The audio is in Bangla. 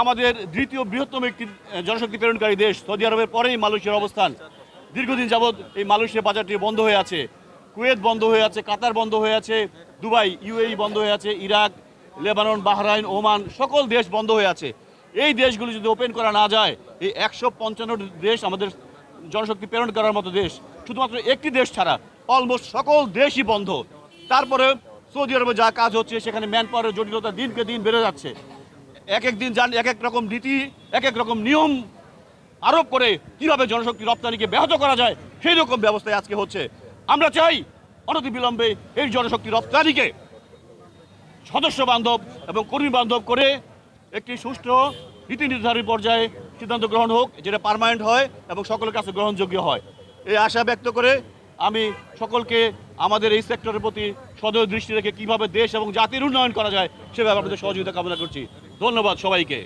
আমাদের দ্বিতীয় বৃহত্তম একটি জনশক্তি প্রেরণকারী দেশ সৌদি আরবের পরেই মালয়েশিয়ার অবস্থান। দীর্ঘদিন যাবৎ এই মালয়েশিয়া বাজারটি বন্ধ হয়ে আছে। কুয়েত বন্ধ হয়ে আছে, কাতার বন্ধ হয়ে আছে, দুবাই, ইউএই বন্ধ হয়ে আছে, ইরাক, লেবানন, বাহরাইন, ওমান, সকল দেশ বন্ধ হয়ে আছে। এই দেশগুলো যদি ওপেন করা না যায়, এই একশো পঞ্চান্ন দেশ আমাদের জনশক্তি প্রেরণ করার মতো দেশ, শুধুমাত্র একটি দেশ ছাড়া অলমোস্ট সকল দেশই বন্ধ। তারপরে সৌদি আরবে যা কাজ হচ্ছে, সেখানে ম্যান পাওয়ারের জটিলতা দিনকে দিন বেড়ে যাচ্ছে। এক এক দিন যান, এক এক রকম নীতি, এক এক রকম নিয়ম আরোপ করে কীভাবে জনশক্তি রপ্তানিকে ব্যাহত করা যায়, সেই রকম ব্যবস্থায় আজকে হচ্ছে। আমরা চাই অনতিবিলম্বে এই জনশক্তি রপ্তানিকে সদস্য বান্ধব এবং কর্মী বান্ধব করে একটি সুষ্ঠু নীতি নির্ধারণী পর্যায়ে সিদ্ধান্ত গ্রহণ হোক, যেটা পার্মানেন্ট হয় এবং সকলের কাছে গ্রহণযোগ্য হয়। এই আশা ব্যক্ত করে আমি সকলকে আমাদের এই সেক্টরের প্রতি সদয় দৃষ্টি রেখে কীভাবে দেশ এবং জাতির উন্নয়ন করা যায় সেভাবে ব্যাপারে সহযোগিতা কামনা করছি। ধন্যবাদ সবাইকে।